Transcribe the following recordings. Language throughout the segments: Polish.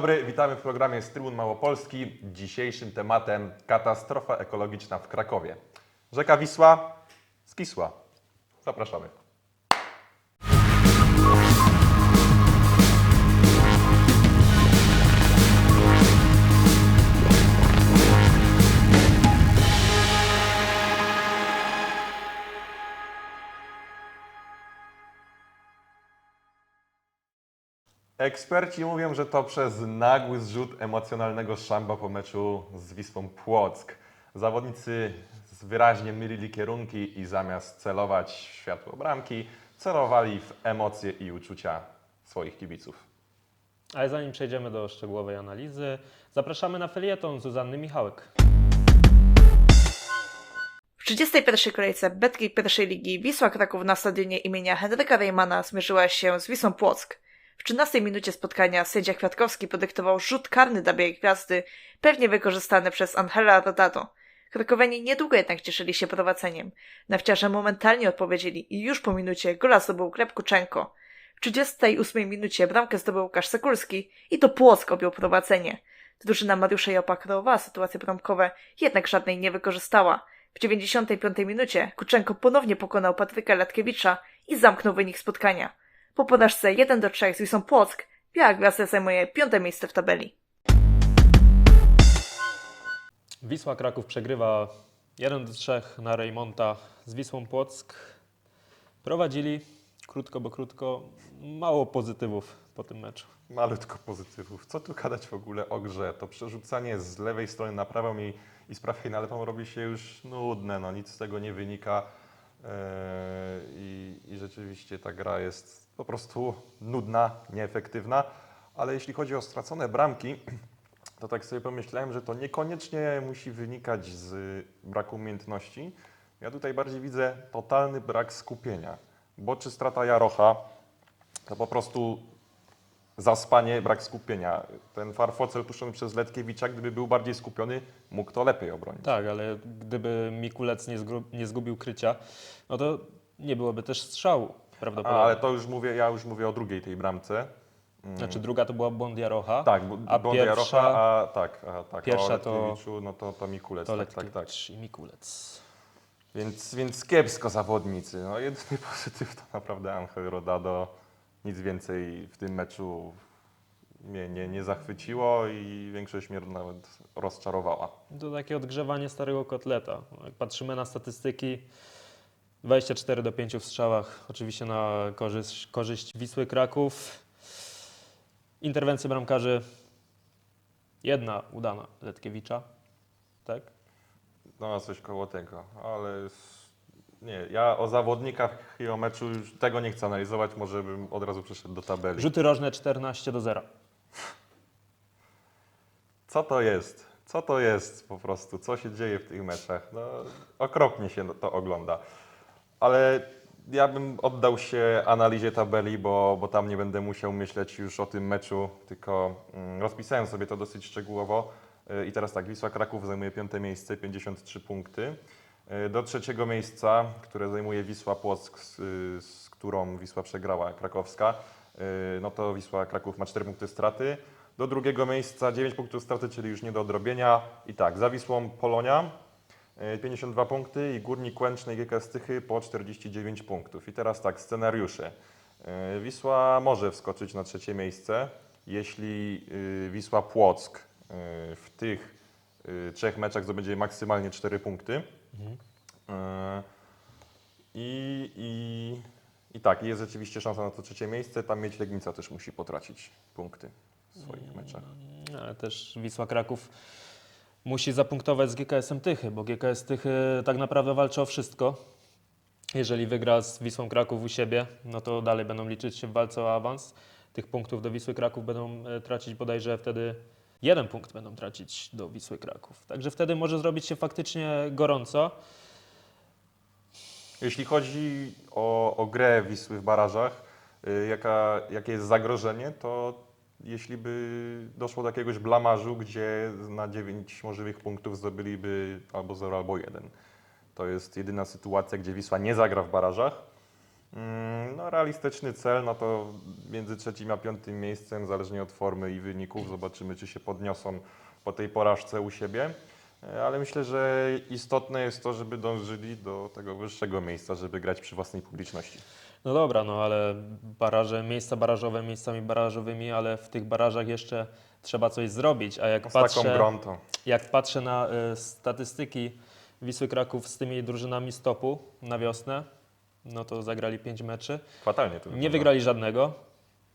dobry, witamy w programie z Małopolski. Dzisiejszym tematem katastrofa ekologiczna w Krakowie. Rzeka Wisła skisła. Zapraszamy. Eksperci mówią, że to przez nagły zrzut emocjonalnego szamba po meczu z Wisłą Płock. Zawodnicy wyraźnie mylili kierunki i zamiast celować w światło bramki, celowali w emocje i uczucia swoich kibiców. Ale zanim przejdziemy do szczegółowej analizy, zapraszamy na felieton Zuzanny Michałek. W 31. kolejce Betki pierwszej ligi Wisła Kraków na stadionie imienia Henryka Reymana zmierzyła się z Wisłą Płock. W 13 minucie spotkania sędzia Kwiatkowski podyktował rzut karny dla Białej Gwiazdy, pewnie wykorzystany przez Angela Rodado. Krakowianie niedługo jednak cieszyli się prowadzeniem. Nawciarze momentalnie odpowiedzieli i już po minucie gola zdobył Gleb Kuczenko. W 38 minucie bramkę zdobył Łukasz Sekulski i to Płock objął prowadzenie. Drużyna Mariusza Jopa kreowała sytuacje bramkowe, jednak żadnej nie wykorzystała. W 95 minucie Kuczenko ponownie pokonał Patryka Latkiewicza i zamknął wynik spotkania. Po porażce 1 do 3 z Wisłą Płock, Biała Gwiazda zajmuje piąte miejsce w tabeli. Wisła Kraków przegrywa 1 do 3 na Rejmonta z Wisłą Płock. Prowadzili krótko, bo krótko, mało pozytywów po tym meczu. Malutko pozytywów. Co tu gadać w ogóle o grze? To przerzucanie z lewej strony na prawą i, i z prawej na lewą robi się już nudne. No, nic z tego nie wynika. Eee, i, I rzeczywiście ta gra jest po prostu nudna, nieefektywna. Ale jeśli chodzi o stracone bramki, to tak sobie pomyślałem, że to niekoniecznie musi wynikać z braku umiejętności. Ja tutaj bardziej widzę totalny brak skupienia. Bo czy strata Jarocha, to po prostu zaspanie, brak skupienia. Ten farfocel puszczony przez Letkiewicza, gdyby był bardziej skupiony, mógł to lepiej obronić. Tak, ale gdyby Mikulec nie, zgubił krycia, no to nie byłoby też strzału prawdopodobnie. ale to już mówię, ja już mówię o drugiej tej bramce. Znaczy druga to była błąd Jarocha, Tak, a Błąd pierwsza Jarocha, a tak, a, tak. pierwsza o to- no to, to Mikulec, to tak, tak, tak. I Mikulec. Więc, więc kiepsko zawodnicy. No, jedyny pozytyw to naprawdę Angel Rodado. Nic więcej w tym meczu mnie nie, nie zachwyciło i większość mnie nawet rozczarowała. To takie odgrzewanie starego kotleta. Jak patrzymy na statystyki, 24 do 5 w strzałach, oczywiście na korzyść, korzyść Wisły Kraków. Interwencje bramkarzy, jedna udana Letkiewicza, tak? No, coś koło tego, ale nie, ja o zawodnikach i o meczu już tego nie chcę analizować, może bym od razu przeszedł do tabeli. Rzuty rożne 14 do 0. Co to jest? Co to jest po prostu? Co się dzieje w tych meczach? No, okropnie się to ogląda. Ale ja bym oddał się analizie tabeli, bo, bo tam nie będę musiał myśleć już o tym meczu, tylko mm, rozpisałem sobie to dosyć szczegółowo. Y, I teraz tak, Wisła Kraków zajmuje piąte miejsce, 53 punkty. Y, Do trzeciego miejsca, które zajmuje Wisła Płock, z, z którą Wisła przegrała, krakowska, y, no to Wisła Kraków ma 4 punkty straty. Do drugiego miejsca 9 punktów straty, czyli już nie do odrobienia. I tak, za Wisłą Polonia 52 punkty i Górnik Łęczny i GK Stychy po 49 punktów. I teraz tak, scenariusze. Y, Wisła może wskoczyć na trzecie miejsce, jeśli y, Wisła Płock y, w tych y, trzech meczach zdobędzie maksymalnie 4 punkty. Y, I, i, I tak, jest rzeczywiście szansa na to trzecie miejsce. Tam mieć Legnica też musi potracić punkty w swoich meczach. Ale też Wisła Kraków musi zapunktować z GKS-em Tychy, bo GKS Tychy tak naprawdę walczy o wszystko. Jeżeli wygra z Wisłą Kraków u siebie, no to dalej będą liczyć się w walce o awans. Tych punktów do Wisły Kraków będą e, tracić bodajże wtedy jeden punkt będą tracić do Wisły Kraków. Także wtedy może zrobić się faktycznie gorąco. Jeśli chodzi o, o grę Wisły w barażach, y, jaka, jakie jest zagrożenie, to jeśli by doszło do jakiegoś blamażu, gdzie na 9 możliwych punktów zdobyliby albo 0, albo 1. To jest jedyna sytuacja, gdzie Wisła nie zagra w barażach. Mm, No, realistyczny cel, no to między trzecim a piątym miejscem, zależnie od formy i wyników, zobaczymy, czy się podniosą po tej porażce u siebie. E, Ale myślę, że istotne jest to, żeby dążyli do tego wyższego miejsca, żeby grać przy własnej publiczności. No dobra, no ale baraże, miejsca barażowe miejscami barażowymi, ale w tych barażach jeszcze trzeba coś zrobić. A jak z patrzę, grą to jak patrzę na y, statystyki Wisły Kraków z tymi drużynami stopu na wiosnę, no to zagrali 5 meczy. fatalnie to Nie wygrali żadnego.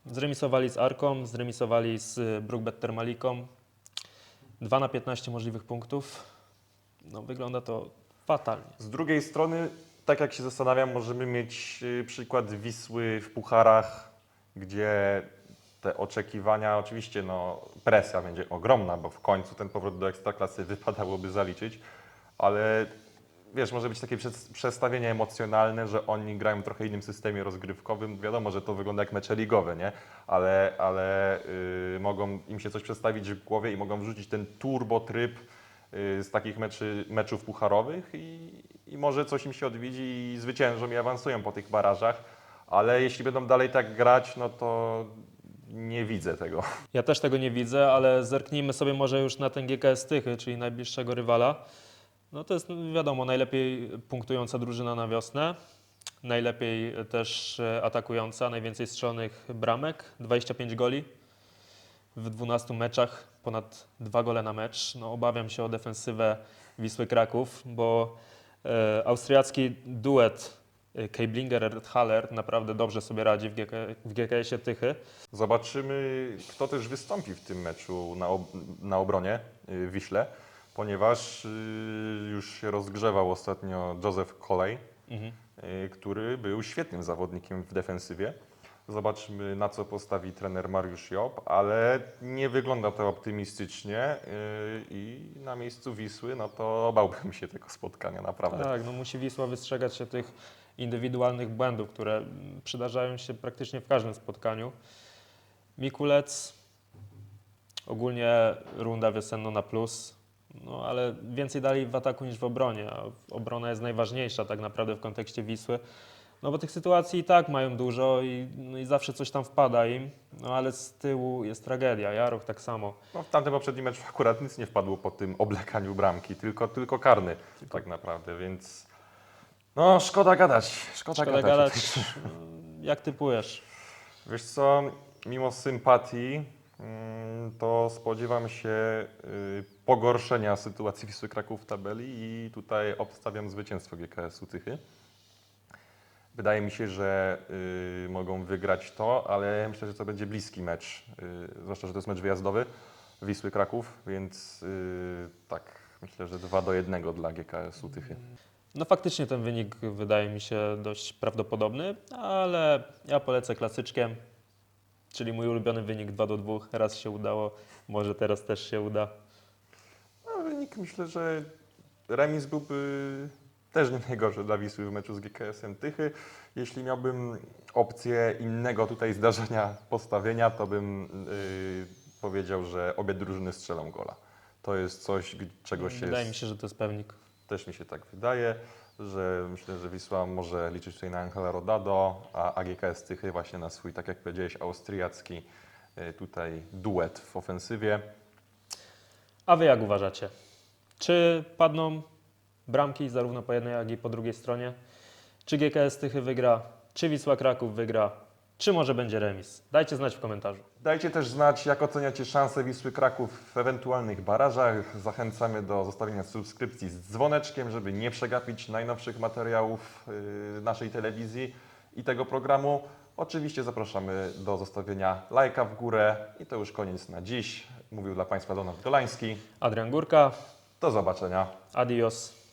Zremisowali z Arką, zremisowali z Brookbet Termaliką. 2 na 15 możliwych punktów. No wygląda to fatalnie. Z drugiej strony, tak jak się zastanawiam, możemy mieć y, przykład Wisły w pucharach, gdzie te oczekiwania, oczywiście no, presja będzie ogromna, bo w końcu ten powrót do Ekstraklasy wypadałoby zaliczyć, ale wiesz, może być takie przestawienie emocjonalne, że oni grają w trochę innym systemie rozgrywkowym. Wiadomo, że to wygląda jak mecze ligowe, nie? Ale, ale y, mogą im się coś przedstawić w głowie i mogą wrzucić ten turbo tryb z takich meczy, meczów pucharowych i, i może coś im się odwiedzi i zwyciężą i awansują po tych barażach. Ale jeśli będą dalej tak grać, no to nie widzę tego. Ja też tego nie widzę, ale zerknijmy sobie może już na ten GKS Tychy, czyli najbliższego rywala. No to jest wiadomo, najlepiej punktująca drużyna na wiosnę, najlepiej też e, atakująca, najwięcej strzelonych bramek, 25 goli w 12 meczach, ponad 2 gole na mecz. No, obawiam się o defensywę Wisły Kraków, bo e, austriacki duet e, Keiblinger-Haller naprawdę dobrze sobie radzi w, GK, w GKS-ie Tychy. Zobaczymy, kto też wystąpi w tym meczu na, ob na obronie w Wiśle, ponieważ y, już się rozgrzewał ostatnio Joseph Coley, Mhm. który był świetnym zawodnikiem w defensywie. Zobaczymy, na co postawi trener Mariusz Job, ale nie wygląda to optymistycznie y, i na miejscu Wisły, no to bałbym się tego spotkania naprawdę. Tak, no musi Wisła wystrzegać się tych indywidualnych błędów, które przydarzają się praktycznie w każdym spotkaniu. Mikulec, ogólnie runda wiosenna na plus, no ale więcej dali w ataku niż w obronie, a obrona jest najważniejsza tak naprawdę w kontekście Wisły. No bo tych sytuacji i tak mają dużo i, no i zawsze coś tam wpada im, no ale z tyłu jest tragedia. Jaroch tak samo. No, w tamtym poprzednim meczu akurat nic nie wpadło po tym oblekaniu bramki, tylko, tylko karny tak naprawdę, więc no szkoda gadać, szkoda, Szkoda gadać. gadać, jak typujesz? Wiesz co, mimo sympatii mm, to spodziewam się y, pogorszenia sytuacji Wisły Kraków w tabeli i tutaj obstawiam zwycięstwo GKS-u Tychy. Wydaje mi się, że y, mogą wygrać to, ale myślę, że to będzie bliski mecz, y, zwłaszcza, że to jest mecz wyjazdowy Wisły Kraków, więc y, tak, myślę, że 2 do 1 dla GKS-u Tychy. No faktycznie ten wynik wydaje mi się dość prawdopodobny, ale ja polecę klasyczkiem, czyli mój ulubiony wynik 2 do 2. Raz się udało, może teraz też się uda. No, wynik myślę, że remis byłby też nie najgorszy dla Wisły w meczu z GKS-em Tychy. Jeśli miałbym opcję innego tutaj zdarzenia postawienia, to bym yy, powiedział, że obie drużyny strzelą gola. To jest coś, czego się Wydaje mi się, że to jest pewnik. też mi się tak wydaje, że myślę, że Wisła może liczyć tutaj na Angela Rodado, a AGKS Tychy właśnie na swój, tak jak powiedziałeś, austriacki yy, tutaj duet w ofensywie. A wy jak uważacie? Czy padną bramki zarówno po jednej, jak i po drugiej stronie? Czy GKS Tychy wygra? Czy Wisła Kraków wygra? Czy może będzie remis? Dajcie znać w komentarzu. Dajcie też znać, jak oceniacie szanse Wisły Kraków w ewentualnych barażach. Zachęcamy do zostawienia subskrypcji z dzwoneczkiem, żeby nie przegapić najnowszych materiałów yy, naszej telewizji i tego programu. Oczywiście zapraszamy do zostawienia lajka w górę i to już koniec na dziś. Mówił dla Państwa Donald Dolański. Adrian Górka, Do zobaczenia. adios.